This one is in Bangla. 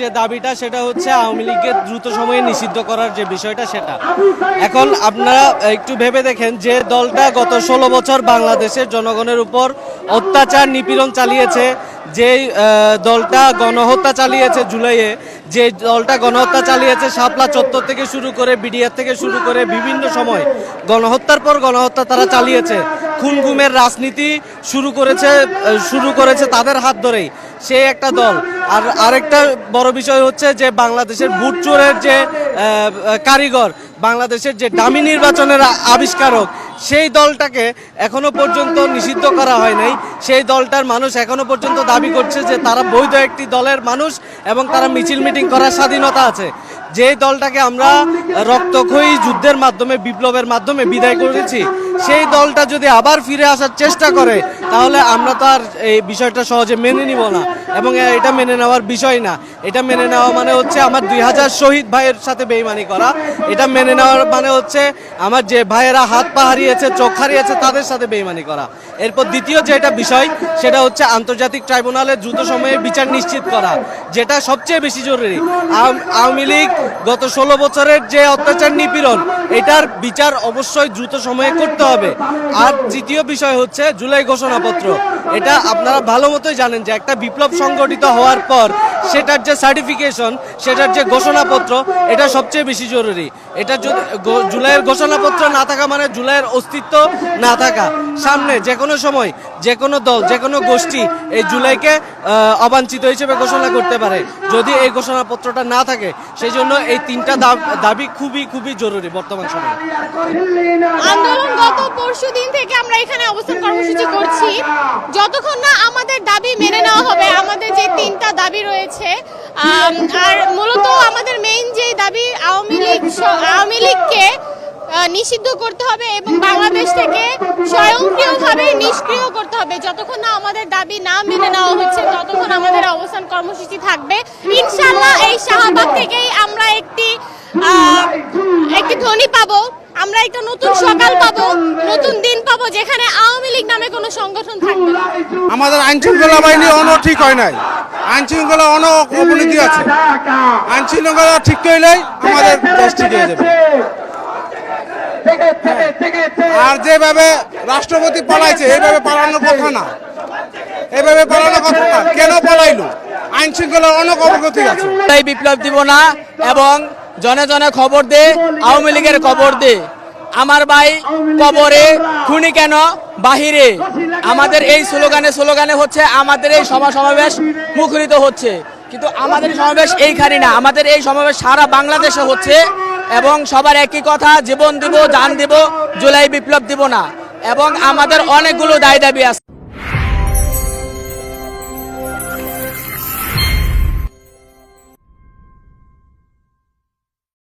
যে দাবিটা, সেটা হচ্ছে আওয়ামী লীগের দ্রুত সময়ে নিষিদ্ধ করার যে বিষয়টা, সেটা। এখন আপনারা একটু ভেবে দেখেন, যে দলটা গত ষোলো বছর বাংলাদেশের জনগণের উপর অত্যাচার, নিপীড়ন চালিয়েছে যে দলটা গণহত্যা চালিয়েছে জুলাইয়ে, যে দলটা গণহত্যা চালিয়েছে শাপলা চত্বর থেকে শুরু করে বিডিআর থেকে শুরু করে বিভিন্ন সময়, গণহত্যার পর গণহত্যা তারা চালিয়েছে। খুন গুমের রাজনীতি শুরু করেছে শুরু করেছে তাদের হাত ধরেই। সে একটা দল। আর আরেকটা বড় বিষয় হচ্ছে যে বাংলাদেশের ভোট চোরের যে কারিগর, বাংলাদেশের যে দামি নির্বাচনের আবিষ্কারক, সেই দলটাকে এখনও পর্যন্ত নিষিদ্ধ করা হয় নাই। সেই দলটার মানুষ এখনও পর্যন্ত দাবি করছে যে তারা বৈধ একটি দলের মানুষ এবং তারা মিছিল মিটিং করার স্বাধীনতা আছে। যে দলটাকে আমরা রক্তক্ষয়ী যুদ্ধের মাধ্যমে, বিপ্লবের মাধ্যমে বিদায় করেছি, সেই দলটা যদি আবার ফিরে আসার চেষ্টা করে, তাহলে আমরা তো আর এই বিষয়টা সহজে মেনে নিব না। এবং এটা মেনে নেওয়ার বিষয় না। এটা মেনে নেওয়া মানে হচ্ছে আমার দুই হাজার শহীদ ভাইয়ের সাথে বেইমানি করা। এটা মেনে নেওয়ার মানে হচ্ছে আমার যে ভাইয়েরা হাত পা হারিয়েছে চোখ হারিয়েছে তাদের সাথে বেইমানি করা। এরপর দ্বিতীয় যেটা বিষয় সেটা হচ্ছে আন্তর্জাতিক ট্রাইব্যুনালে দ্রুত সময়ে বিচার নিশ্চিত করা যেটা সবচেয়ে বেশি জরুরি। আওয়ামী লীগ গত ষোলো বছরের যে অত্যাচার নিপীড়ন এটার বিচার অবশ্যই দ্রুত সময়ে করতে হবে। আর তৃতীয় বিষয় হচ্ছে জুলাই ঘোষণাপত্র। এটা আপনারা ভালো মতোই জানেন যে একটা বিপ্লব সংগঠিত হওয়ার পর সেটার যে সার্টিফিকেশন সেটার যে ঘোষণাপত্র, এটা সবচেয়ে বেশি জরুরি। এটা জুলাইয়ের ঘোষণাপত্র না থাকা মানে জুলাইয়ের অস্তিত্ব না থাকা। সামনে যে কোনো সময় যে কোনো দল যে কোনো গোষ্ঠী এই জুলাইকে অবাঞ্ছিত হিসেবে ঘোষণা করতে পারে। যদি এই ঘোষণাপত্রটা না থাকে, সেই জন্য এই তিনটা দাব- খুবই খুবই জরুরি বর্তমান সময়ে। পরশু দিন থেকে আমরা এখানে অবস্থান কর্মসূচি করছি। যতক্ষণ না আমাদের দাবি মেনে নেওয়া হবে আমাদের যে তিনটা দাবি রয়েছে আর মূলত আমাদের মেইন যে দাবি আওয়ামী লীগ আওয়ামী লীগকে নিষিদ্ধ করতে হবে এবং বাংলাদেশ থেকে স্বয়ংক্রিয়ভাবে নিষ্ক্রিয় করতে হবে। যতক্ষণ না আমাদের দাবি না মেনে নেওয়া হচ্ছে ততক্ষণ আমাদের অবস্থান কর্মসূচি থাকবে। ইনশাল্লাহ এই শাহবাগ থেকেই আমরা একটি একটি ধ্বনি পাবো। আমরা একটা নতুন সকাল পাবো নতুন দিন পাবো যেখানে আওয়ামী লীগ নামে কোনো সংগঠন থাকবে না। আমাদের আইন শৃঙ্খলা বাহিনী অন ঠিক হয় নাই। আইন শৃঙ্খলা অন অবনতি আছে। আইন শৃঙ্খলা ঠিক হইলেই আমাদের দেশ ঠিক হয়ে যাবে। আর যেভাবে রাষ্ট্রপতি পালাইছে এইভাবে পালানোর কথা না। এভাবে পালানোর কথা না। কেন পালাইলো? আইন শৃঙ্খলা অনেক অবগতি আছে বিপ্লব দিব না এবং জনে জনে খবর দে, আওয়ামী লীগের খবর দে। আমার ভাই কবরে, খুনি কেন? বাহিরে। আমাদের এই স্লোগানে স্লোগানে হচ্ছে, আমাদের এই সভা সমাবেশ মুখরিত হচ্ছে। কিন্তু আমাদের সমাবেশ এইখানে না। আমাদের এই সমাবেশ সারা বাংলাদেশে হচ্ছে এবং সবার একই কথা, জীবন দিব, জান দিব, জুলাই বিপ্লব দিব না। এবং আমাদের অনেকগুলো দায় দাবি আছে।